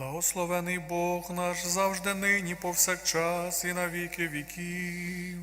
Благословений Бог наш завжди нині повсякчас і на віки віків.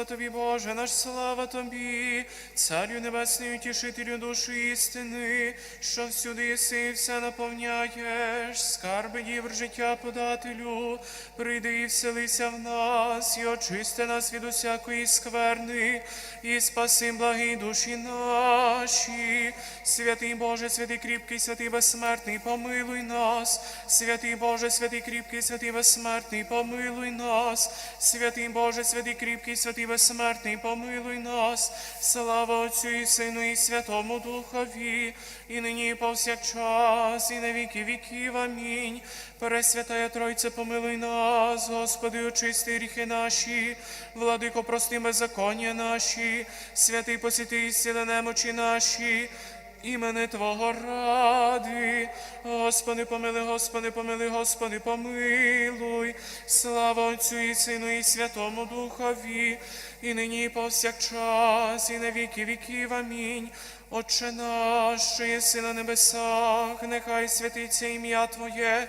Слава тобі, Боже, наш слава тобі, Царю Небесний, утішителю душі істини, що всюди єси і все наповняєш, скарби дівр життя подателю, прийди і вселися в нас, і очисти нас від усякої скверни, і спаси благі душі наші. Святий Боже, святий кріпкий, святий безсмертний, помилуй нас, святий Боже, святий кріпкий, святий безсмертний, помилуй нас, святий Боже, святий кріпкий, святий безсмертний, помилуй нас, слава Отцю і Сину, і Святому Духові, і нині, і повсякчас, і на віки віків. Амінь. Пресвятая Тройце, помилуй нас, Господи, очисти ріхи наші, владико, прости беззаконня наші, святий посіти і сили немочі наші. Імени Твого ради, Господи, помили, Господи, помили, Господи, помилуй, слава Отцю і Сину, і Святому Духові, і нині, і повсякчас, і на віки віків. Амінь. Отче наш, що єси на небесах, нехай святиться ім'я Твоє,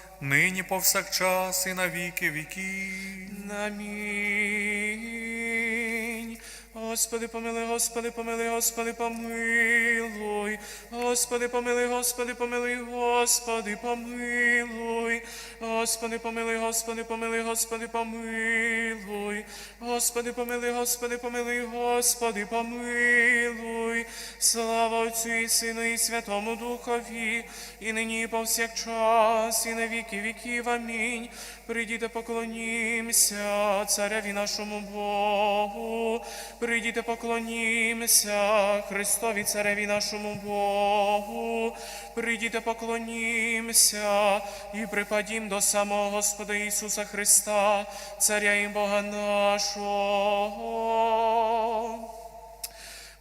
нині повсякчас і на віки. Амінь. Господи, помилуй, Господи, помилуй, Господи, помилуй. Господи, помилуй, Господи, помилуй, Господи, помилуй. Господи, помилуй, Господи, помилуй, Господи, помилуй. Господи, помилуй, Господи, помилуй, Господи, помилуй. Слава Отцю і Сину, і Святому Духові, і нині, і повсякчас, і на віки віків. Амінь. Прийдіте, поклонімся цареві нашому Богу. Прийдіте, поклонімся Христові цареві нашому Богу. Прийдіте, поклонімся і припадім до самого Господа Ісуса Христа, Царя і Бога нашого.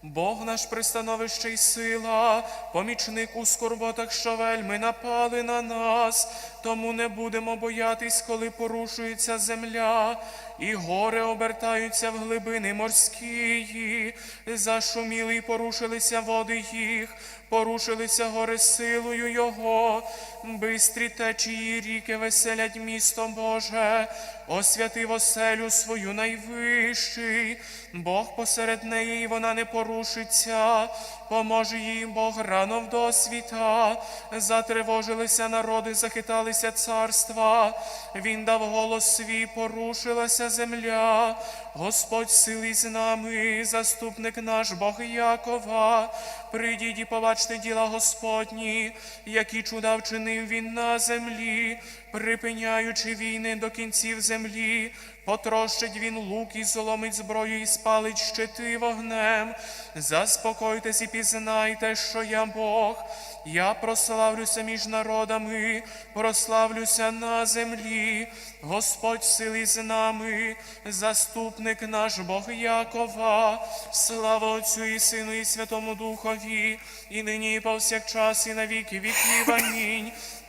Бог наш пристановище й сила, помічник у скорботах, що вельми напали на нас, тому не будемо боятись, коли порушується земля, і гори обертаються в глибини морські, зашуміли й порушилися води їх, порушилися гори силою Його, бистрі течії ріки веселять місто Боже, освятив оселю свою найвищий, Бог посеред неї, і вона не порушиться, поможе їй Бог рано в досвіта, затривожилися народи, захиталися царства, Він дав голос свій, порушилася земля, Господь сили з нами, заступник наш Бог Якова, прийдіть і побачте діла Господні, які чуда вчинив він на землі, припиняючи війни до кінців землі, потрощить він лук і зломить зброю і спалить щити вогнем. Заспокойтесь і пізнайте, що я Бог. Я прославлюся між народами, прославлюся на землі, Господь сили з нами, заступник наш Бог Якова, слава Отцю і Сину, і Святому Духові, і нині, і повсякчас, і на віки віків. Амінь.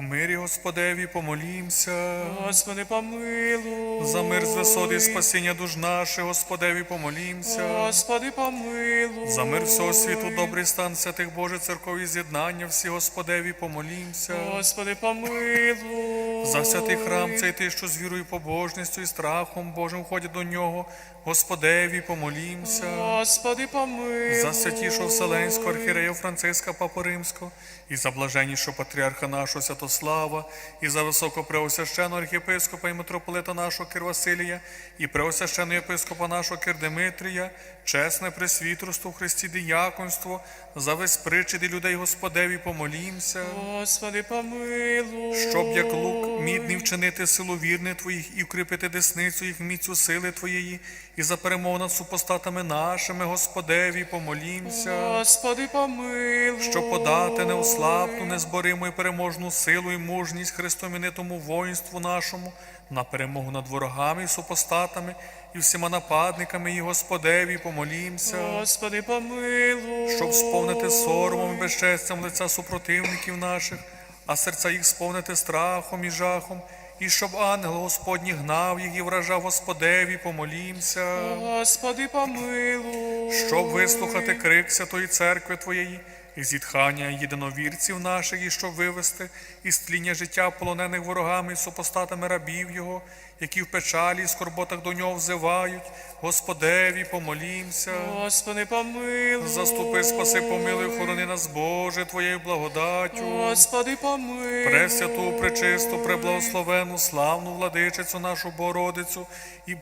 В мирі Господеві помолімся. Господи, помилуй. За мир з висоти і спасіння душ наших, Господеві помолімся. Господи, помилуй. За мир всього світу, добрий стан святих Божих церков і з'єднання всі, Господеві помолімся. Господи, помилуй. За святий храм цей ти, що з вірою, побожністю і страхом Божим входять до нього, Господеві помолімся. Господи, помилуй. За святішого Вселенського архірея Франциска Папу Римського, і за блаженнішого патріарха нашого Святослава, і за високопреосвященого архієпископа і митрополита нашого Кир Василія, і преосвященого єпископа нашого Кир Димитрія, чесне пресвітерство в Христі діяконство, за весь причид людей Господеві помолімся. Господи, помилуй. Щоб як лук мідний вчинити силу вірних твоїх і укріпити десницю їх міцю сили твоєї, і за перемогу над супостатами нашими, Господеві, помолімся, Господи, помилуй. щоб подати неослабну, незбориму і переможну силу і мужність Христомінитому воїнству нашому на перемогу над ворогами і супостатами і всіма нападниками, і Господеві, помолімся. Господи, помилуй. Щоб сповнити соромом і безчестям лиця супротивників наших, а серця їх сповнити страхом і жахом, і щоб ангел Господній гнав їх і вражав Господеві, помолімся, Господи, помилуй. щоб вислухати крик Святої Церкви Твоєї і зітхання єдиновірців наших, і щоб вивести із тління життя полонених ворогами і супостатами рабів Його, які в печалі і скорботах до нього взивають. Господеві, помолімся. Господи, помилуй. Заступи, спаси, помилуй, охорони нас, Боже, Твоєю благодаттю. Господи, помилуй. Пресвяту, пречисту, преблагословену, славну владичицю нашу Богородицю і,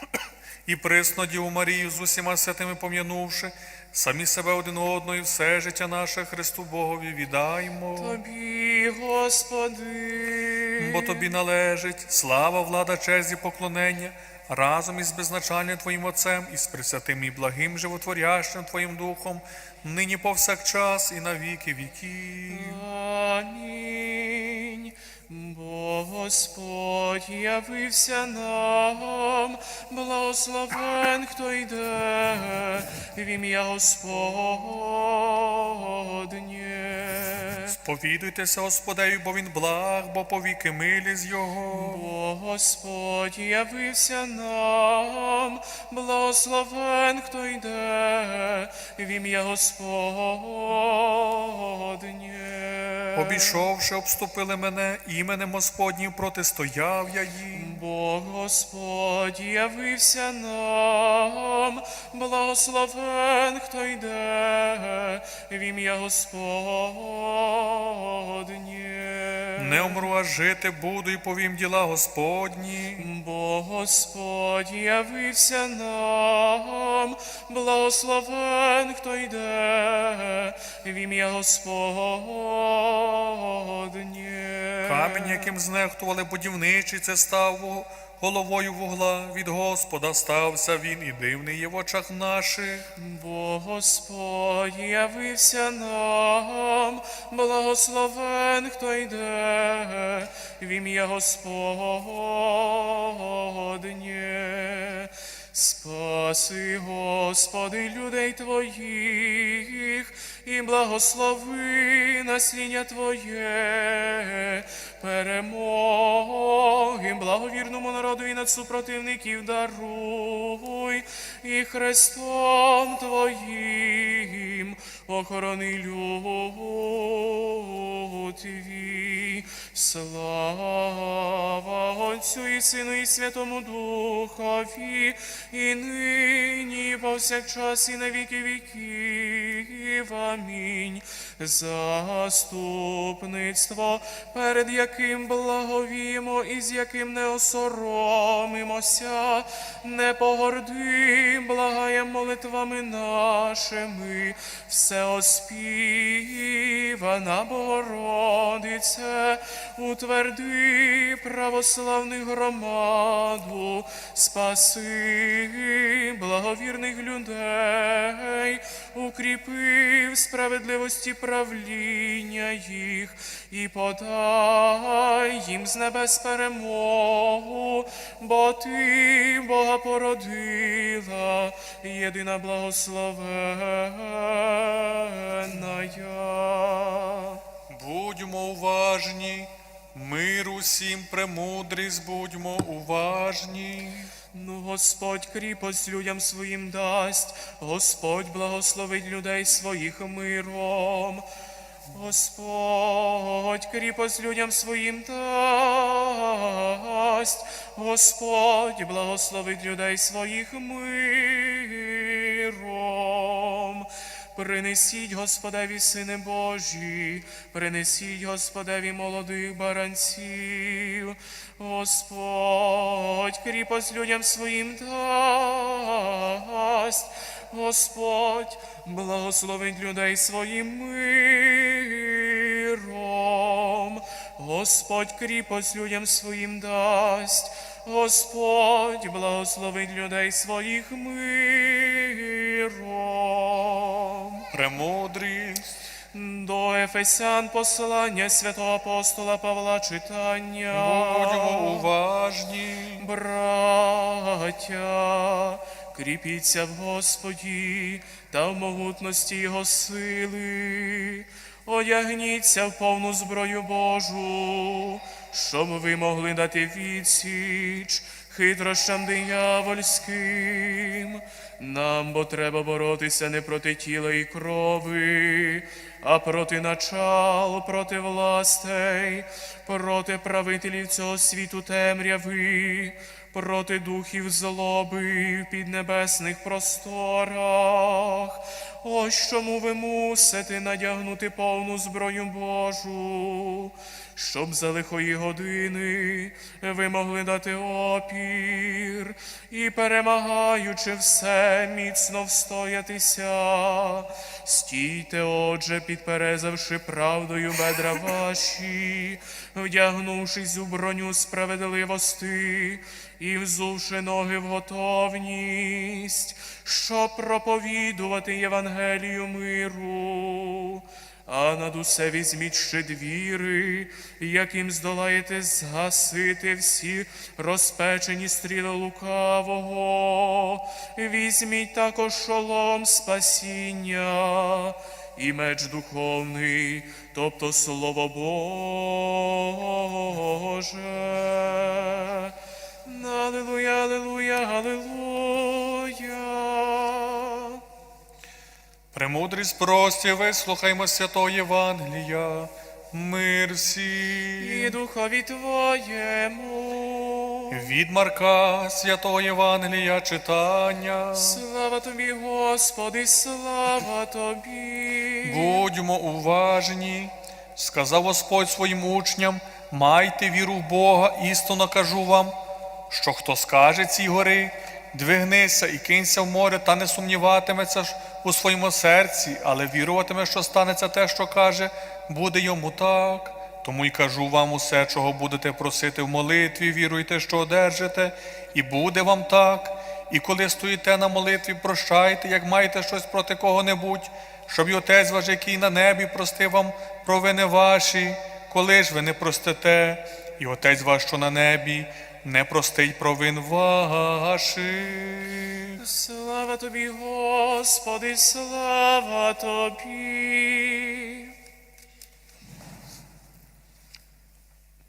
і присну Діву Марію з усіма святими пом'янувши, самі себе один одного і все життя наше Христу Богові віддаймо. Тобі, Господи. Бо тобі належить слава, влада, честь і поклонення разом із безначальним Твоїм Отцем і з пресвятим і благим животворящим Твоїм Духом, нині повсякчас і на віки віків. Амінь. Бо Господь явився нам, благословен, хто йде в ім'я Господнє. Сповідуйтеся Господеві, бо він благ, бо повіки милі з його. Бо Господь явився нам, благословен, хто йде в ім'я Господнє. Обійшовши, обступили мене, іменем Господнім протистояв я їм. Бо Господь явився нам, благословен, хто йде в ім'я Господнє. Не умру, а жити буду і повім діла Господні. Бо Господь явився нам, благословен, хто йде в ім'я Господнє. Камінь, яким знехтували будівничі, це став головою вугла. Від Господа стався він, і дивний є в очах наших. Бо Господь явився нам, благословен, хто йде в ім'я Господнє. Спаси, Господи, людей Твоїх, і благослови наслідня Твоє, перемоги, благовірному народу і над супротивників даруй, і Христом Твоїм охорони люд Твій. Слава Отцю і Сину, і Святому Духові, і нині, повсякчас, і на віки віків. Амінь. Заступництво, перед яким благовімо і з яким не осоромимося, не погорди, благаєм молитвами нашими, все оспівана Богородице, утверди православних громаду, спаси благовірних людей, укріпи в справедливості правління їх і подай їм з небес перемогу, бо ти Бога породила, єдина благословенна. Будьмо уважні, мир усім премудрість, будьмо уважні. Ну, Господь кріпость людям своїм дасть, Господь благословить людей своїх миром. Господь кріпость людям своїм дасть, Господь благословить людей своїх миром. Принесіть Господеві сини Божі, принесіть Господеві молодих баранців, Господь кріпость людям своїм дасть, Господь благословить людей своїм миром, Господь кріпость людям своїм дасть, Господь благословить людей своїх миром. Премудрість. До Ефесян послання святого апостола Павла читання. Будьмо уважні. Браття, кріпіться в Господі та в могутності Його сили, одягніться в повну зброю Божу, щоб ви могли дати відсіч хитрощам диявольським. Нам бо треба боротися не проти тіла і крови, а проти начал, проти властей, проти правителів цього світу темряви, проти духів злоби в піднебесних просторах. Ось чому ви мусите надягнути повну зброю Божу, щоб за лихої години ви могли дати опір і, перемагаючи все, міцно встоятися. Стійте, отже, підперезавши правдою бедра ваші, вдягнувшись у броню справедливости і взувши ноги в готовність, щоб проповідувати Євангелію миру. А над усе візьміть щит віри, яким здолаєте згасити всі розпечені стріли лукавого. Візьміть також шолом спасіння і меч духовний, тобто слово Боже. Аллилуйя, аллилуйя, аллилуйя. Премудрість прості, вислухаймо святого Євангелія. Мир всі. І духові Твоєму. Від Марка святого Євангелія читання. Слава тобі, Господи, слава тобі. Будьмо уважні, сказав Господь своїм учням, майте віру в Бога, істинно кажу вам, що хто скаже цій гори, двигнися і кинься в море, та не сумніватиметься у своєму серці, але віруватиме, що станеться те, що каже, буде йому так. Тому й кажу вам усе, чого будете просити в молитві, віруйте, що одержите, і буде вам так. І коли стоїте на молитві, прощайте, як маєте щось проти кого-небудь, щоб і Отець ваш, який на небі, простив вам провини ваші, коли ж ви не простите, і Отець ваш, що на небі, не простить провин ваших. Слава тобі, Господи, слава тобі.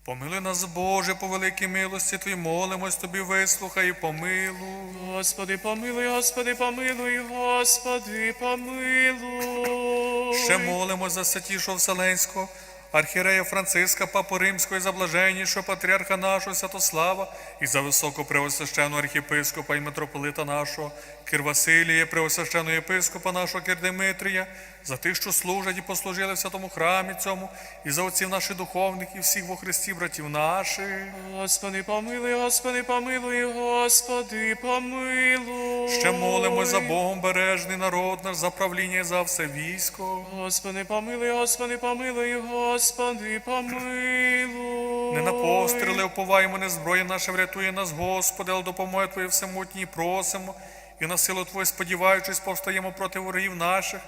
Помили нас, Боже, по великій милості Твій, молимось Тобі, вислухай і помилуй. Господи, помилуй, Господи, помилуй, Господи, помилуй. Ще молимо за святішого Вселенського, архірея Франциска, Папу Римського і за блаженнішого патріарха нашого Святослава, і за високу високопреосвященого архіпископа і митрополита нашого Кирвасилія, преосвященого єпископа нашого Кир Димитрія, за тих, що служать і послужили в святому храмі цьому, і за отців наших духовних і всіх во Христі, братів наших. Господи, помилуй, Господи, помилуй, Господи, помилуй. Ще молимо за Богом бережний народ наш, за правління і за все військо. Господи, помилуй, Господи, помилуй, Господи, помилуй. Не на постріли уповаємо, не зброя наша врятує нас, Господи, але допомоги Твої всемутній просимо, і на силу Твою сподіваючись, повстаємо проти ворогів наших,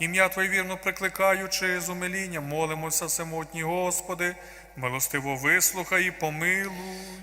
ім'я Твоє вірно прикликаючи з умилінням, молимося, всемутній Господи, милостиво вислухай і помилуй.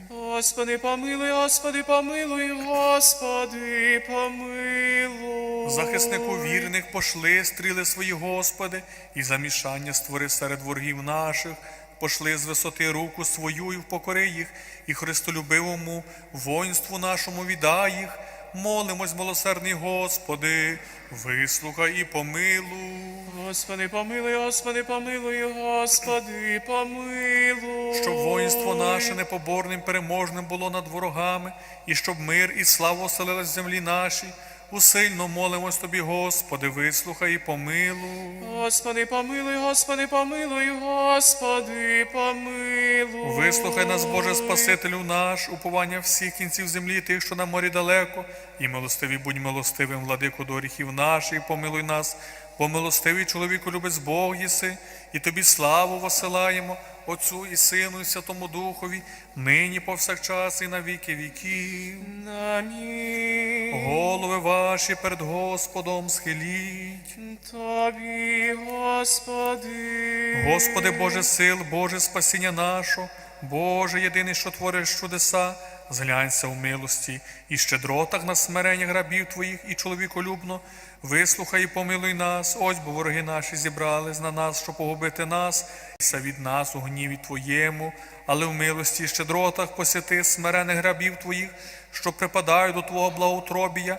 Господи, помилуй, Господи, помилуй, Господи, помилуй. Захиснику вірних пошли стріли свої, Господи, і замішання створи серед ворогів наших. Пошли з висоти руку свою і впокори їх, і Христолюбивому воїнству нашому віддай їх. Молимось, милосердний Господи, вислухай і помилуй. Господи, помилуй, Господи, помилуй, Господи, помилуй. щоб воїнство наше непоборним переможним було над ворогами, і щоб мир і слава оселилась в землі нашій. Усильно молимось тобі, Господи, вислухай і помилуй. Господи, помилуй, Господи, помилуй, Господи, помилуй. Вислухай нас, Боже Спасителю наш, уповання всіх кінців землі, тих, що на морі далеко, і милостиві будь милостивим, владику до гріхів наших, помилуй нас, бо милостивий чоловіку любець Бог єси, і тобі славу посилаємо, Отцю і Сину, і Святому Духові, нині повсякчас і на віки віків. Амінь. Голови ваші перед Господом схиліть. Тобі, Господи. Господи Боже сил, Боже спасіння нашого, Боже єдиний, що твориш чудеса, зглянься у милості і щедротах на смирення грабів Твоїх і чоловіколюбно, вислухай і помилуй нас, ось бо вороги наші зібрались на нас, щоб погубити нас, Ся від нас у гніві Твоєму, але в милості і щедротах посіти смирених грабів Твоїх, що припадають до Твого благоутробія.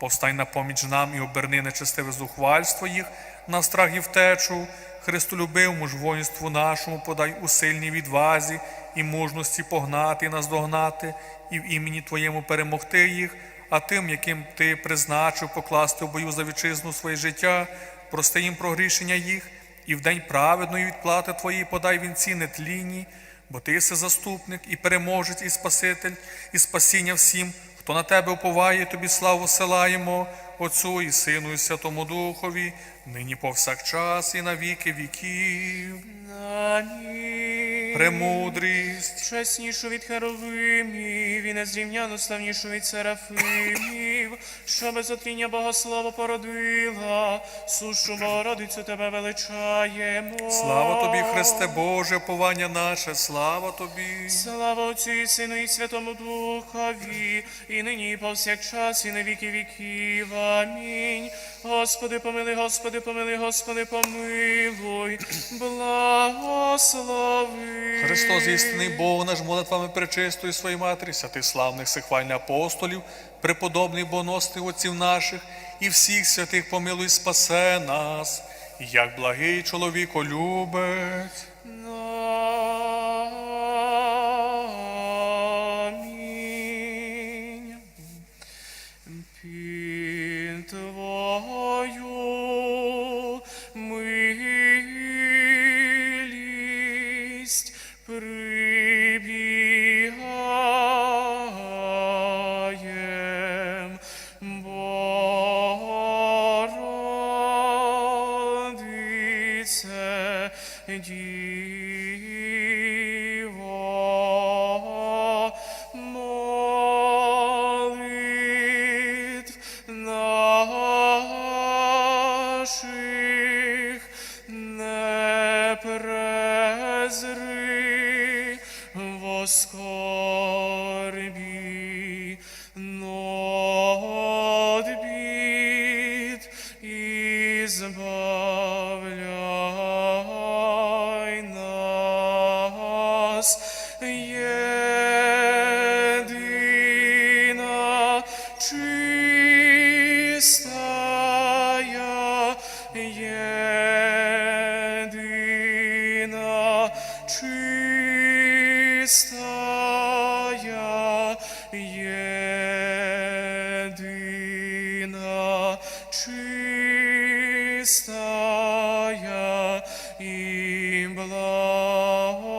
Повстань на поміч нам і оберни нечестиве зухвальство їх на страх і втечу. Христолюбивому ж воїнству нашому подай у сильній відвазі і мужності погнати і наздогнати, і в імені Твоєму перемогти їх, а тим, яким Ти призначив покласти в бою за вітчизну своє життя, прости їм прогрішення їх, і в день праведної відплати Твої подай вінці нетлінні, бо Ти єси заступник і переможець, і Спаситель, і спасіння всім, хто на тебе уповає, тобі славу силаємо, Отцу і Сину, і Святому Духові, нині повсякчас і на віки віків. Амінь. Премудрість, Чеснішу від Херовимів і незрівняно славнішу від Серафимів, що без отління Богослова породила, сушу Богородицю тебе величаємо. слава тобі, Христе Боже, уповання наше, слава тобі. Слава Отцю і Сину і Святому Духові, і нині, і повсякчас, і на віки віків. Амінь. Господи, помилуй, Господи, помилуй, Господи, помилуй, благослови. Христос, істинний Бог наш молитвами пречистої своєї матері, святих славних сихвальних апостолів, преподобний боности отців наших і всіх святих помилуй, спасе нас, як благий чоловіко любець. воскорбі Єдина чистая і благословенная